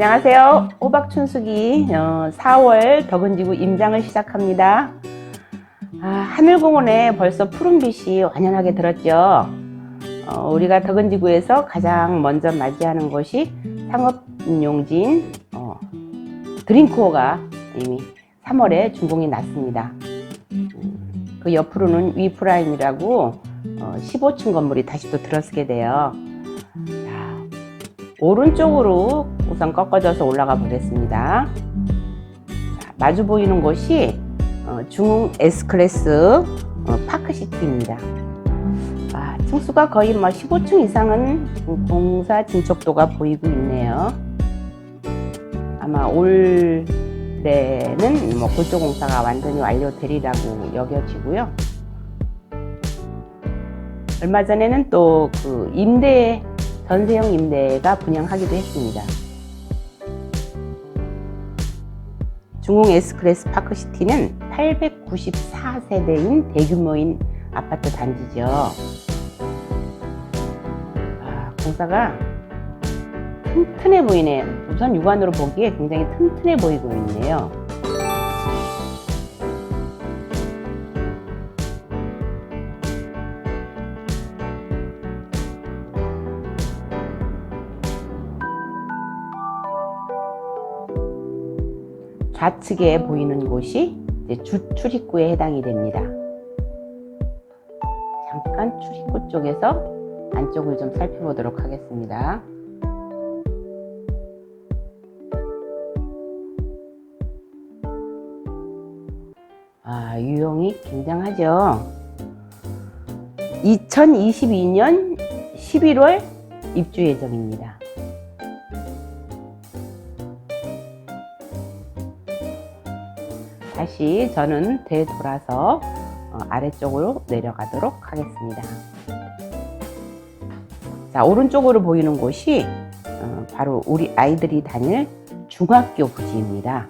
안녕하세요. 호박춘숙이 어, 4월 덕은지구 임장을 시작합니다. 아, 하늘공원에 벌써 푸른빛이 완연하게 들었죠. 어, 우리가 덕은지구에서 가장 먼저 맞이하는 것이 상업용지인 어, 드림코어가 이미 3월에 준공이 났습니다. 음, 그 옆으로는 위프라임이라고 어, 15층 건물이 다시 또 들어서게 돼요. 자, 오른쪽으로 우선 꺾어져서 올라가 보겠습니다. 자, 마주 보이는 곳이 어, 중흥 S클래스 어, 파크시티입니다. 아, 층수가 거의 뭐 15층 이상은 공사 진척도가 보이고 있네요. 아마 올해는 뭐 골조 공사가 완전히 완료되리라고 여겨지고요. 얼마 전에는 또 그 임대 전세형 임대가 분양하기도 했습니다. 중흥 S클래스 파크시티는 894세대인 대규모인 아파트 단지죠. 아, 공사가 튼튼해 보이네요. 우선 육안으로 보기에 굉장히 튼튼해 보이고 있네요. 좌측에 보이는 곳이 주 출입구에 해당이 됩니다. 잠깐 출입구 쪽에서 안쪽을 좀 살펴보도록 하겠습니다. 아, 유형이 굉장하죠. 2022년 11월 입주 예정입니다. 다시 저는 되돌아서 어, 아래쪽으로 내려가도록 하겠습니다. 자, 오른쪽으로 보이는 곳이 어, 바로 우리 아이들이 다닐 중학교 부지입니다.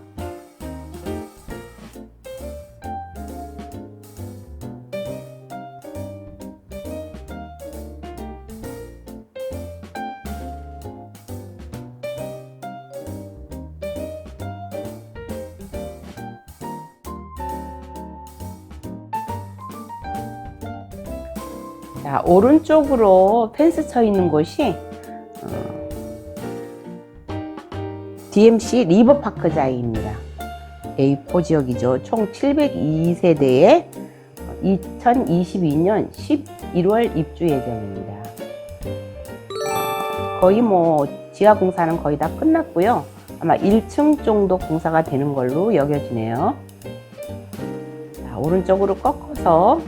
자, 오른쪽으로 펜스 쳐 있는 곳이 어, DMC 리버파크 자이입니다. A4 지역이죠. 총 702세대에 2022년 11월 입주 예정입니다. 거의 뭐 지하 공사는 거의 다 끝났고요. 아마 1층 정도 공사가 되는 걸로 여겨지네요. 자, 오른쪽으로 꺾어서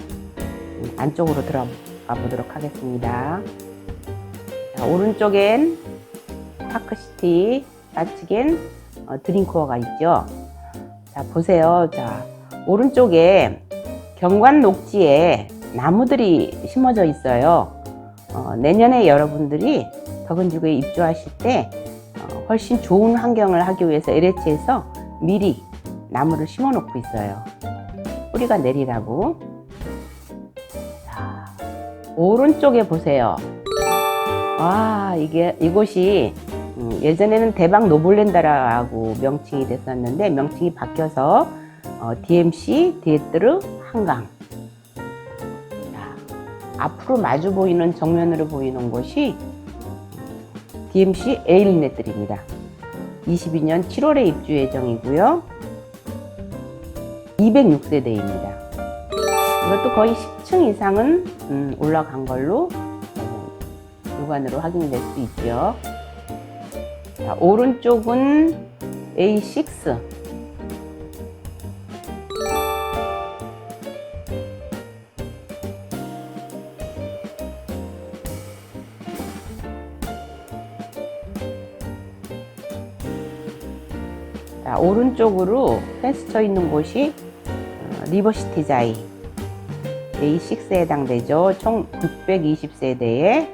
안쪽으로 들어가 보도록 하겠습니다. 자, 오른쪽엔 파크시티, 좌측엔 어, 드림코어가 있죠. 자, 보세요. 자, 오른쪽에 경관 녹지에 나무들이 심어져 있어요. 어, 내년에 여러분들이 덕은지구에 입주하실 때 어, 훨씬 좋은 환경을 하기 위해서 LH에서 미리 나무를 심어 놓고 있어요. 뿌리가 내리라고. 자, 오른쪽에 보세요. 와, 이게, 이곳이 음, 예전에는 대박 노블랜다라고 명칭이 됐었는데 명칭이 바뀌어서 어, DMC 디에뜨르 한강. 자, 앞으로 마주 보이는 정면으로 보이는 곳이 DMC 에일넷들입니다. 22년 7월에 입주 예정이고요. 206세대입니다. 이것도 거의 10층 이상은 음, 올라간 걸로 어, 육안으로 확인될 수 있죠. 자, 오른쪽은 A6. 자, 오른쪽으로 펜스 쳐 있는 곳이 어, 리버시티 자이 A6에 해당되죠. 총 620세대에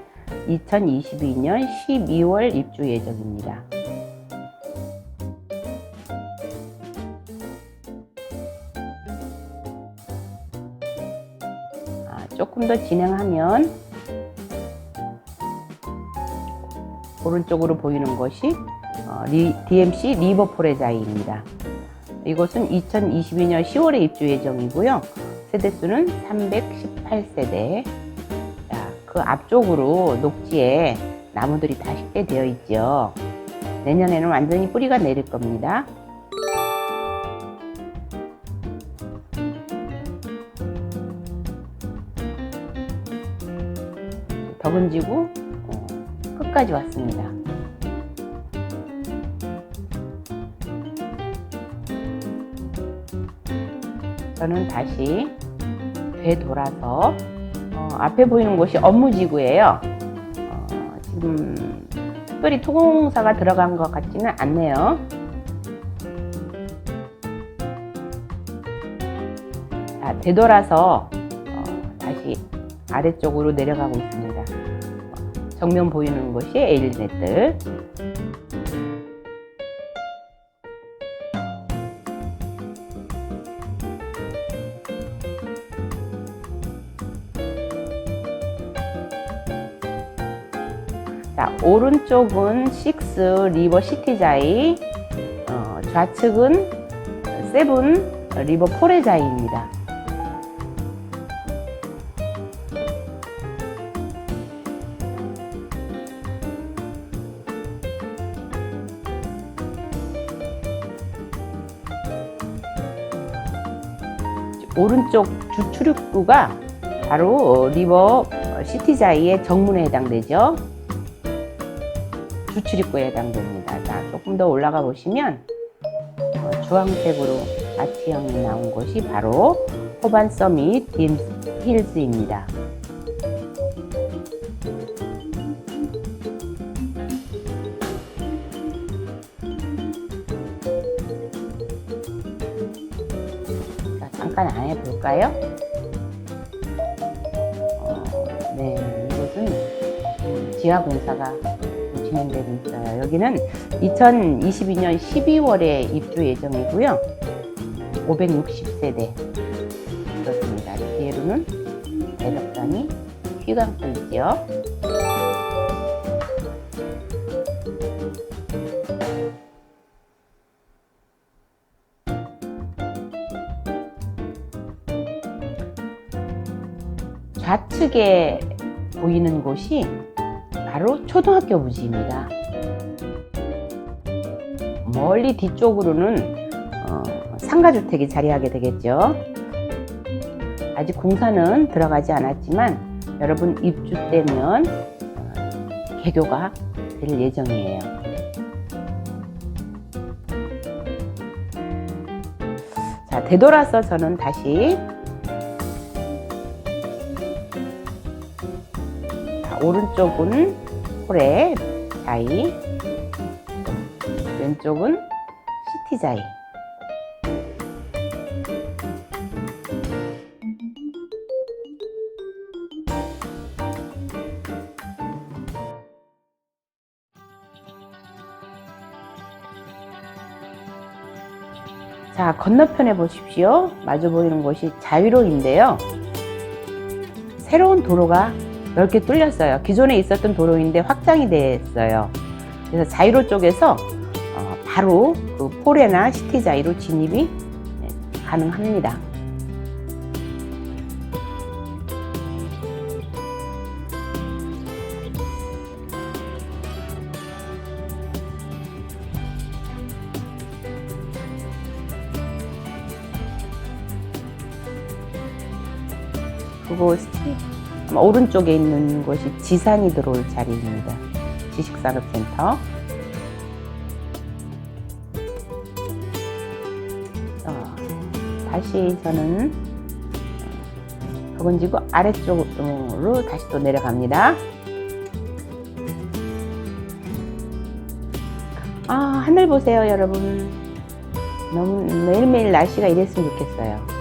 2022년 12월 입주 예정입니다. 아, 조금 더 진행하면 오른쪽으로 보이는 것이 어, 어, 리- DMC 리버포레자이입니다. 이곳은 2022년 10월에 입주 예정이고요. 세대수는 318세대. 자, 그 앞쪽으로 녹지에 나무들이 다 식게 되어 있죠. 내년에는 완전히 뿌리가 내릴 겁니다. 덕은지구 어, 끝까지 왔습니다. 저는 다시 되돌아서 어, 앞에 보이는 곳이 업무지구예요. 어, 지금 특별히 토공사가 들어간 것 같지는 않네요. 자, 되돌아서 어, 다시 아래쪽으로 내려가고 있습니다. 어, 정면 보이는 곳이 에일넷들. 자, 오른쪽은 6 리버 시티자이, 어, 좌측은 7 리버 포레자이입니다. 오른쪽 주출입구가 바로 리버 시티자이의 정문에 해당되죠. 주출입구에 해당됩니다. 자, 조금 더 올라가 보시면 어, 주황색으로 아치형이 나온 곳이 바로 호반 서밋 딘 힐즈입니다. 자, 잠깐 안에 볼까요? 어, 네, 이곳은 음, 지하 공사가 진행되고 있어요. 여기는 2022년 12월에 입주 예정이고요. 560세대 그렇습니다. 뒤에로는 대덕산이 휘감고 있죠. 좌측에 보이는 곳이 바로 초등학교 부지입니다. 멀리 뒤쪽으로는 어, 상가주택이 자리하게 되겠죠. 아직 공사는 들어가지 않았지만 여러분 입주 때면 어, 개교가 될 예정이에요. 자, 되돌아서 저는 다시 자, 오른쪽은 홀에 자이, 왼쪽은 시티 자이. 자, 건너편에 보십시오. 마주 보이는 곳이 자유로인데요. 새로운 도로가 넓게 뚫렸어요. 기존에 있었던 도로인데 확장이 됐어요. 그래서 자유로 쪽에서 어, 바로 그 포레나 시티 자이로 진입이 네, 가능합니다. 그곳이 아마 오른쪽에 있는 곳이 지산이 들어올 자리입니다. 지식산업센터. 어, 다시 저는 덕원지구 아래쪽으로 다시 또 내려갑니다. 아, 하늘 보세요, 여러분. 너무 매일매일 날씨가 이랬으면 좋겠어요.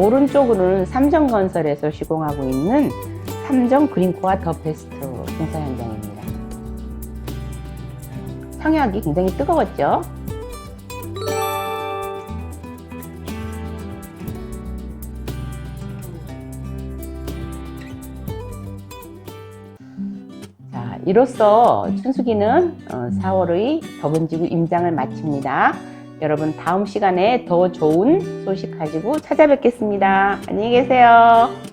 오른쪽으로는 삼정건설에서 시공하고 있는 삼정 그린코아 더 베스트 공사 현장입니다. 청약이 굉장히 뜨거웠죠. 자, 이로써 춘숙이는 4월의 더번지구 임장을 마칩니다. 여러분 다음 시간에 더 좋은 소식 가지고 찾아뵙겠습니다. 안녕히 계세요.